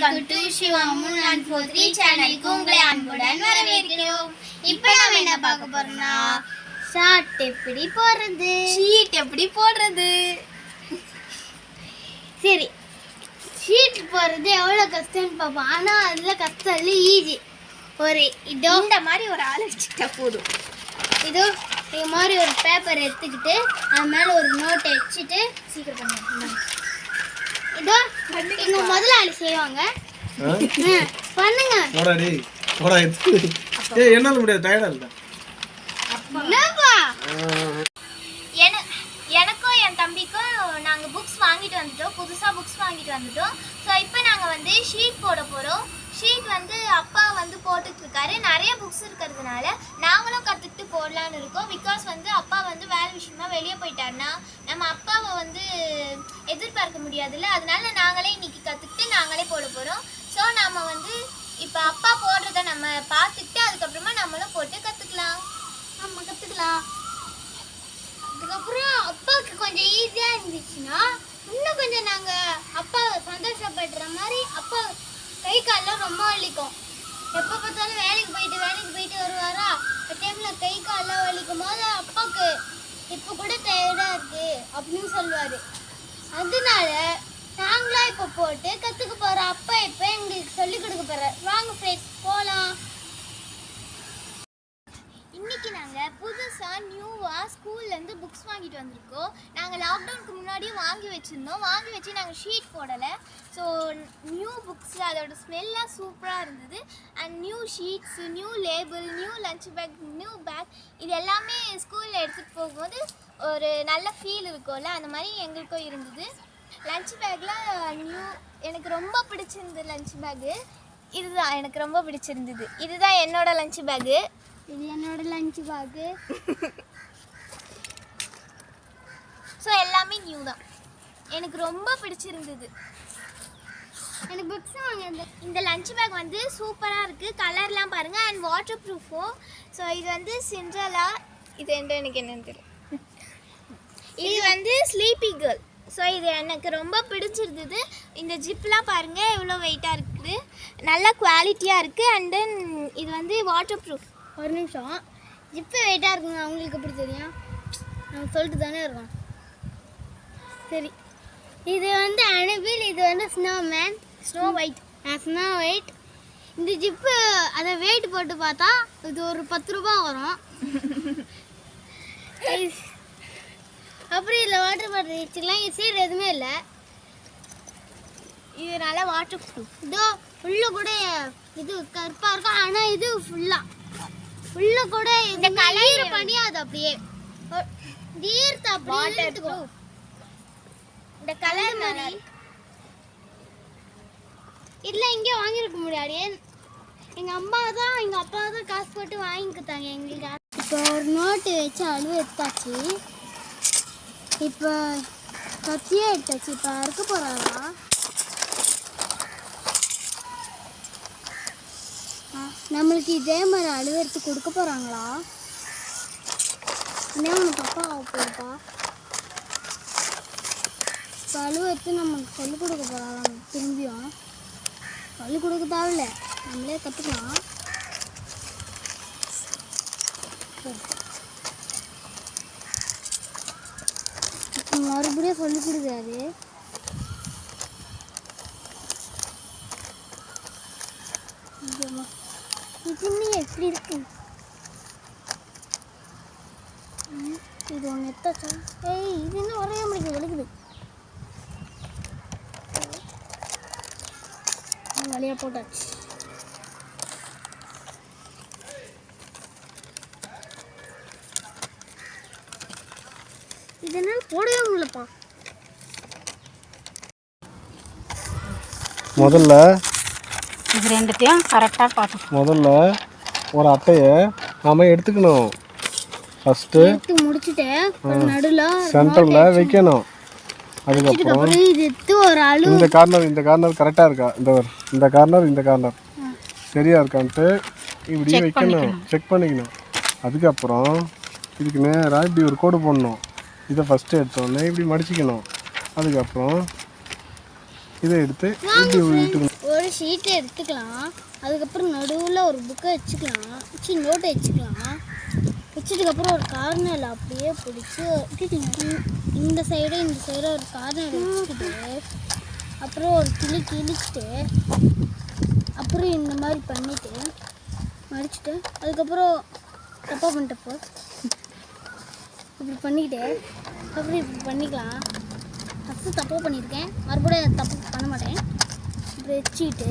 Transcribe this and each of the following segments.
Welcome to Siva மூணு one four three சேனலுக்கு உங்களை அன்புடன் வரவேற்கிறோம். இப்போ நம்ம என்ன பார்க்க போறோம்னா ஷார்ட் எப்படி போடுறது? ஷீட் எப்படி போடுறது? சரி ஷீட் போடுறது எவ்வளோ கஷ்டம்னு பார்ப்போம். ஆனால் அதில் கஷ்டம் இல்லை ஈஸி ஒரு இதோ இந்த மாதிரி ஒரு ஆள் வச்சுக்கிட்டா போதும். இதோ இது மாதிரி ஒரு பேப்பர் எடுத்துக்கிட்டு அது மேலே ஒரு நோட்டை வச்சுட்டு சீக்கிரம் பண்ணுங்க இதோ எங்க முதலாளி செய்வாங்க. பண்ணுங்க. போடா டேய் போடா ஏய் என்னால முடியாது டயர்டா இல்ல என்னப்பா? என எனக்கும் என் தம்பிக்கும் நாங்கள் புக்ஸ் வாங்கிட்டு வந்துட்டோம். புதுசாக புக்ஸ் வாங்கிட்டு வந்துட்டோம். ஸோ இப்போ நாங்கள் வந்து ஷீட் போட போகிறோம் ஷீட் வந்து அப்பா வந்து போட்டுட்ருக்காரு நிறைய புக்ஸ் இருக்கிறதுனால நாங்களும் கற்றுக்கிட்டு போடலான்னு இருக்கோம். பிகாஸ் வந்து அப்பா வந்து வேலை விஷயமா வெளியே போயிட்டாருன்னா நம்ம அப்பாவை வந்து எதிர்பார்க்க முடியாதுல்ல? அதனால நாங்களே இன்னைக்கு கற்றுக்கிட்டு நாங்களே போட போகிறோம் ஸோ நாம் வந்து இப்போ அப்பா போடுறத நம்ம பார்த்துக்கிட்டு அதுக்கப்புறமா நம்மளும் போட்டு கற்றுக்கலாம் நம்ம கற்றுக்கலாம் அதுக்கப்புறம் அப்பாவுக்கு கொஞ்சம் ஈஸியாக இருந்துச்சுன்னா இன்னும் கொஞ்சம் நாங்கள் அப்பாவை சந்தோஷப்படுற மாதிரி அப்பா கை கால்லாம் ரொம்ப வலிக்கும். எப்போ பார்த்தாலும் வேலைக்கு போயிட்டு வேலைக்கு போயிட்டு வருவாரா? அந்த டைமில் கை கால்லாம் வலிக்கும் போது அப்பாவுக்கு இப்போ கூட டயர்டாக இருக்குது அப்படின்னு சொல்லுவார். அதனால நாங்களா இப்போ போட்டு கற்றுக்க போகிறோம் அப்பா இப்போ எங்களுக்கு சொல்லிக் கொடுக்க போகிறார் வாங்க ஃப்ரெண்ட்ஸ் போகலாம் இன்னைக்கு நாங்கள் புதுசாக நியூவாக ஸ்கூல்லேருந்து புக்ஸ் வாங்கிட்டு வந்திருக்கோம். நாங்கள் லாக்டவுன் முன்னாடியே வாங்கி வச்சுருந்தோம். வாங்கி வச்சு நாங்கள் ஷீட் போடலை. ஸோ நியூ புக்ஸ் அதோட ஸ்மெல்லாம் சூப்பராக இருந்தது. And new sheets new label new lunch bag new bag இது எல்லாமே ஸ்கூலில் எடுத்துகிட்டு போகும்போது ஒரு நல்ல ஃபீல் இருக்கும்ல? அந்த மாதிரி எங்களுக்கும் இருந்தது. லஞ்ச் பேக்கில் நியூ எனக்கு ரொம்ப பிடிச்சிருந்தது லஞ்ச் பேக்கு இதுதான் எனக்கு ரொம்ப பிடிச்சிருந்தது. இதுதான் என்னோட லஞ்ச் பேக்கு இது என்னோட லஞ்ச் பேக்கு ஸோ எல்லாமே நியூ தான். எனக்கு ரொம்ப பிடிச்சிருந்தது. எனக்கு புக்ஸ் வாங்க இந்த லஞ்ச் பேக் வந்து சூப்பராக இருக்குது கலர்லாம் பாருங்கள் அண்ட் வாட்டர் ப்ரூஃபும் ஸோ இது வந்து சிண்ட்ரலா இது என்ன எனக்கு என்னன்னு தெரியல. இது வந்து ஸ்லீப்பி கேர்ள் ஸோ இது எனக்கு ரொம்ப பிடிச்சிருந்தது. இந்த ஜிப்லாம் பாருங்கள் எவ்வளோ வெயிட்டாக இருக்குது. நல்ல குவாலிட்டியாக இருக்குது அண்ட் தென் இது வந்து வாட்டர் ப்ரூஃப் ஒரு நிமிஷம். ஜிப்பு வெயிட்டாக இருக்குங்க அவங்களுக்கு எப்படி தெரியும்? நம்ம சொல்லிட்டு தானே இருக்கோம் சரி. இது வந்து அனுபில் இது வந்து snowman snow white snow white இந்த ஜிப்பு அதை வெயிட் போட்டு பார்த்தா இது ஒரு பத்து ரூபா வரும். அப்புறம் இதில் வாட்டர் பாட்டில் வச்சுக்கலாம். இது சைடு எதுவுமே இல்லை. இது நல்ல வாட்டர் ப்ரூஃப் இதோ உள்ள கூட இது கருப்பாக இருக்கும். ஆனால் இது ஃபுல்லாக உள்ள கூட இந்த கலர் பண்ணியாது அப்படியே. ஈர்த்து அப்படியே வாட்டர். ப்ரூஃப் இந்த கலர் இருக்கு. இதெல்லாம் இங்கே வாங்கியிருக்க முடியாது. எங்கள் அம்மா தான் எங்கள் அப்பா தான் காசு போட்டு வாங்கி கொடுத்தாங்க எங்களுக்கு. இப்போ ஒரு நோட்டு வச்சு அழுவ எடுத்தாச்சு. இப்போ கத்தியே எடுத்தாச்சு. இப்போ அறுக்க போகிறாரா நம்மளுக்கு இதே மாதிரி அழுவ எடுத்து கொடுக்க போகிறாங்களா என்ன உனக்கு அப்பா ஆக போகுதுப்பா இப்போ அழுவ எடுத்து நமக்கு சொல்லிக் கொடுக்க போகிறாங்க திரும்பியும் சொல்லிக் கொடுக்க தேவையில்ல நம்மளே கற்றுக்கலாம் மறுபடியும் சொல்லிக் கொடுக்காது இது எப்படி இருக்கு? இது ஒன்று எத்தாச்சும் ஏய் இது இன்னும் வரைய முடியுது வலிக்குது வழியாக போட்டாச்சு இதனால் போடவே முடியலப்பா. முதல்ல இது ரெண்டுத்தையும் கரெக்டாக பார்த்து. முதல்ல ஒரு அட்டையை நாம எடுத்துக்கணும். ஃபஸ்ட்டு எடுத்து முடிச்சுட்டு ஒரு நடுவில் சென்டரில் வைக்கணும். அதுக்கப்புறம் இந்த கார்னர் இந்த கார்னர் கரெக்டாக இருக்கா? இந்த இந்த கார்னர் இந்த கார்னர் சரியா இருக்கான்ட்டு இப்படி வைக்கணும். செக் பண்ணிக்கணும். அதுக்கப்புறம் இதுக்கு நேராக இப்படி ஒரு கோடு போடணும். இதை ஃபஸ்ட்டு எடுத்தோடனே இப்படி மடிச்சிக்கணும். அதுக்கப்புறம் இதை எடுத்து இப்படி விட்டுக்கணும் ஒரு ஷீட்டை எடுத்துக்கலாம். அதுக்கப்புறம் நடுவில் ஒரு புக்கை வச்சுக்கலாம். வச்சு நோட்டை வச்சுக்கலாம். வச்சதுக்கப்புறம் ஒரு கார்னர் அப்படியே பிடிச்சி இந்த- இந்த சைடு இந்த சைடு ஒரு கார்னர் வச்சுக்கிட்டு அப்புறம் ஒரு கிளி கிழிச்சிட்டு அப்புறம் இந்த மாதிரி பண்ணிவிட்டு மடிச்சுட்டு அதுக்கப்புறம் தப்பாக பண்ணிட்டப்போ இப்படி பண்ணிக்கிட்டு அப்புறம் இப்படி பண்ணிக்கலாம். ஃபஸ்ட்டு தப்பாக பண்ணியிருக்கேன். மறுபடியும் தப்பு பண்ண மாட்டேன். இப்படி வச்சுக்கிட்டு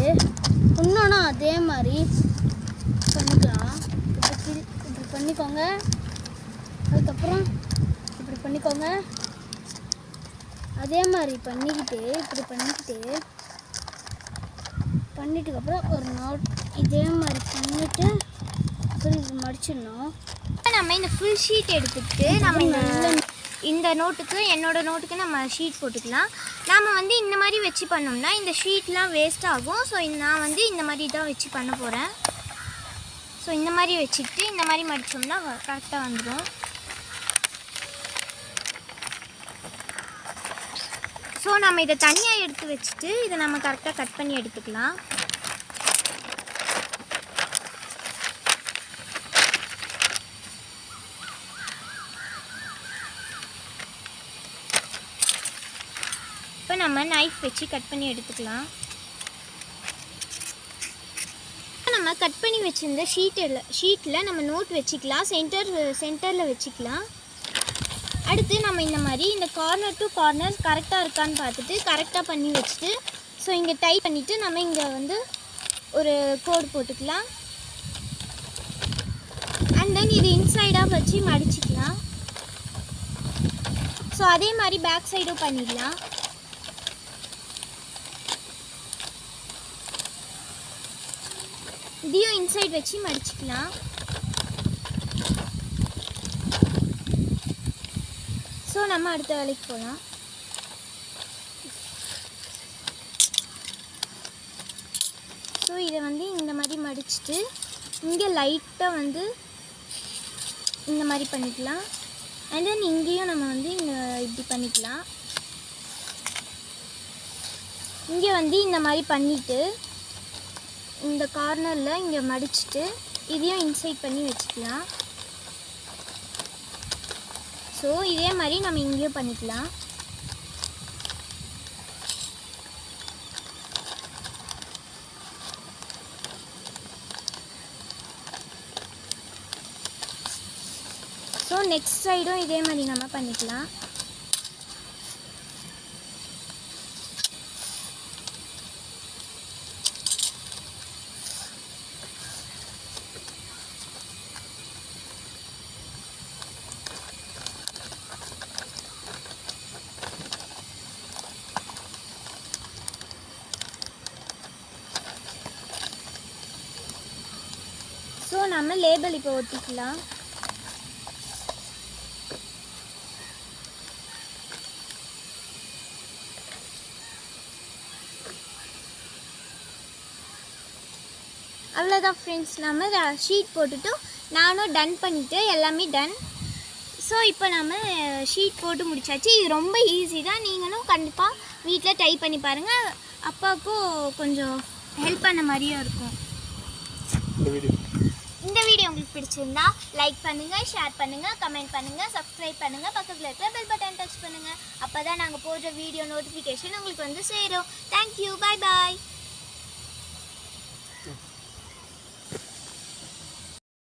இன்னொன்னா அதே மாதிரி பண்ணிக்கலாம் இப்படி கிழி- இப்படி பண்ணிக்கோங்க. அதுக்கப்புறம் இப்படி பண்ணிக்கோங்க. அதே மாதிரி பண்ணிக்கிட்டு இப்படி பண்ணிக்கிட்டு பண்ணிட்டுக்கப்புறம் ஒரு நோட் இதே மாதிரி பண்ணிவிட்டு அப்புறம் இது மடிச்சிடணும். நம்ம இந்த ஃபுல் ஷீட் எடுத்துக்கிட்டு நம்ம இந்த இந்த நோட்டுக்கு என்னோட நோட்டுக்கு நம்ம ஷீட் போட்டுக்கலாம். நாம் வந்து இந்த மாதிரி வச்சு பண்ணோம்னா இந்த ஷீட்லாம் வேஸ்ட் ஆகும். ஸோ நான் வந்து இந்த மாதிரி தான் வச்சு பண்ண போகிறேன் ஸோ இந்த மாதிரி வச்சுக்கிட்டு இந்த மாதிரி மடித்தோம்னா கரெக்டாக வந்துடும் ஸோ நம்ம இதை தனியாக எடுத்து வச்சுட்டு இதை நம்ம கரெக்டாக கட் பண்ணி எடுத்துக்கலாம். இப்போ நம்ம நைஃப் வச்சு கட் பண்ணி எடுத்துக்கலாம் இப்ப நம்ம கட் பண்ணி வச்சுருந்த ஷீட்டில் ஷீட்டில் நம்ம நோட் வச்சுக்கலாம். சென்டர் சென்டரில் வச்சுக்கலாம். அடுத்து நம்ம இந்த மாதிரி இந்த கார்னர் டு கார்னர் கரெக்டாக இருக்கான்னு பார்த்துட்டு கரெக்டாக பண்ணி வச்சுட்டு ஸோ இங்கே டைப் பண்ணிவிட்டு நம்ம இங்கே வந்து ஒரு கோடு போட்டுக்கலாம். அண்ட் தென் இது இன்சைடாக வச்சு மடிச்சிக்கலாம். ஸோ அதே மாதிரி பேக் சைடும் பண்ணிடலாம். இதையும் இன்சைட் வச்சு மடிச்சுக்கலாம். ஸோ நம்ம அடுத்த வேலைக்கு போகலாம் ஸோ இதை வந்து இந்த மாதிரி மடிச்சுட்டு இங்கே லைட்டாக வந்து இந்த மாதிரி பண்ணிக்கலாம். அண்ட் தென் இங்கேயும் நம்ம வந்து இங்கே இப்படி பண்ணிக்கலாம். இங்கே வந்து இந்த மாதிரி பண்ணிவிட்டு இந்த கார்னரில் இங்கே மடிச்சுட்டு இதையும் இன்சைட் பண்ணி வச்சுக்கலாம். ஸோ இதே மாதிரி நம்ம இங்கேயும் பண்ணிக்கலாம். ஸோ நெக்ஸ்ட் சைடும் இதே மாதிரி நம்ம பண்ணிக்கலாம். ஸோ நம்ம லேபிள் இப்போ ஒட்டிக்கலாம். அவ்வளோதான் ஃப்ரெண்ட்ஸ் நம்ம ஷீட் போட்டுட்டு நானும் டன் பண்ணிவிட்டு எல்லாமே டன் ஸோ இப்போ நம்ம ஷீட் போட்டு முடிச்சாச்சு. இது ரொம்ப ஈஸி தான். நீங்களும் கண்டிப்பாக வீட்டில் டை பண்ணி பாருங்கள் அப்பாவுக்கும் கொஞ்சம் ஹெல்ப் பண்ண மாதிரியும் இருக்கும் இந்த வீடியோ இந்த வீடியோ உங்களுக்கு பிடிச்சிருந்தா லைக் பண்ணுங்க ஷேர் பண்ணுங்க கமெண்ட் பண்ணுங்க சப்ஸ்கிரைப் பண்ணுங்க. பக்கத்தில் இருக்கிற பெல் பட்டன் டச் பண்ணுங்க. அப்பதான் நாங்கள் போடுற வீடியோ நோட்டிஃபிகேஷன் உங்களுக்கு வந்து சேரும். Thank you bye